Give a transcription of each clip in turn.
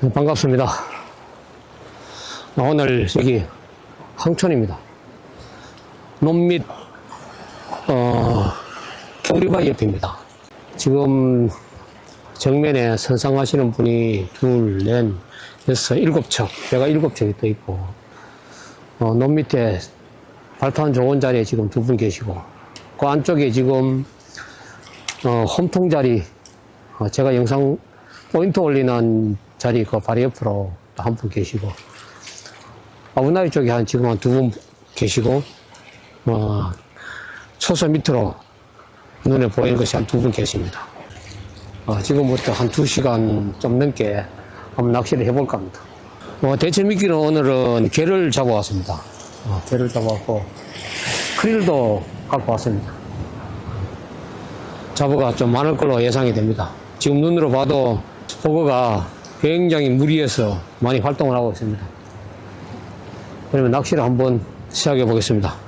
네, 반갑습니다. 오늘 여기 황천입니다. 논밑 어, 교리바위 옆입니다. 지금 정면에 선상하시는 분이 둘, 넷, 여섯, 일곱 척, 배가 일곱 척이 떠 있고 어, 논 밑에 발판 좋은 자리에 지금 두 분 계시고 그 안쪽에 지금 어, 홈통 자리 어, 제가 영상 포인트 올리는 자리 그 바로 옆으로 한 분 계시고 아부나이 쪽에 한 지금 한 두 분 계시고 어, 초소 밑으로 눈에 보이는 것이 한 두 분 계십니다. 어, 지금부터 한 두 시간 좀 넘게 한번 낚시를 해볼까 합니다. 어, 대체 미끼는 오늘은 개를 잡아왔습니다. 어, 개를 잡아왔고 크릴도 갖고 왔습니다. 잡어가 좀 많을 걸로 예상이 됩니다. 지금 눈으로 봐도 보고가 굉장히 무리해서 많이 활동을 하고 있습니다. 그러면 낚시를 한번 시작해 보겠습니다.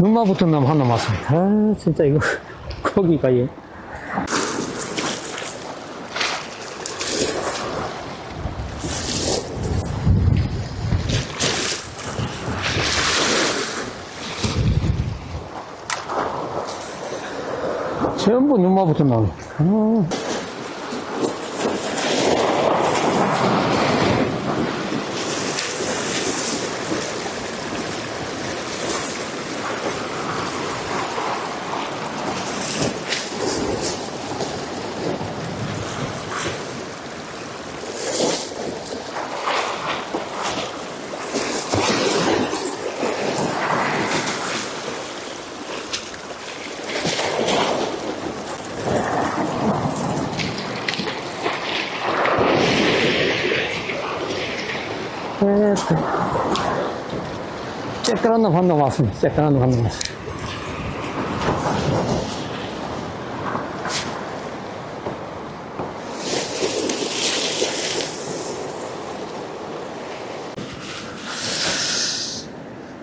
눈만 붙은 놈 하나 맞습니다. 아, 진짜 이거, 고기가, 예. 전부 눈만 붙은 놈. 아. 쬐끄란 놈 한 놈 왔습니다. 쬐끄란 놈 한 놈 왔습니다.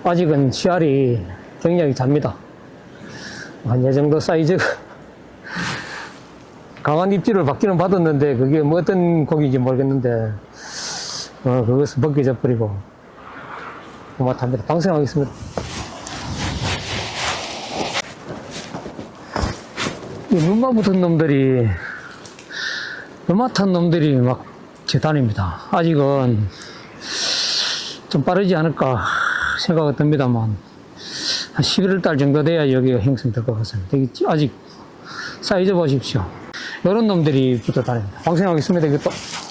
아직은 씨알이 굉장히 잡니다. 한이 정도 사이즈가 강한 입질을 받기는 받았는데 그게 뭐 어떤 고기인지 모르겠는데 어, 그것을 벗겨져 버리고 고맙답니다. 방생하겠습니다. 이 눈만 붙은 놈들이 요마탄 놈들이 막 재단입니다. 아직은 좀 빠르지 않을까 생각이 듭니다만 한 11월 달 정도 돼야 여기가 형성될 것 같습니다. 아직 사이즈 보십시오. 이런 놈들이 붙어 다닙니다. 방생하겠습니다. 이것도.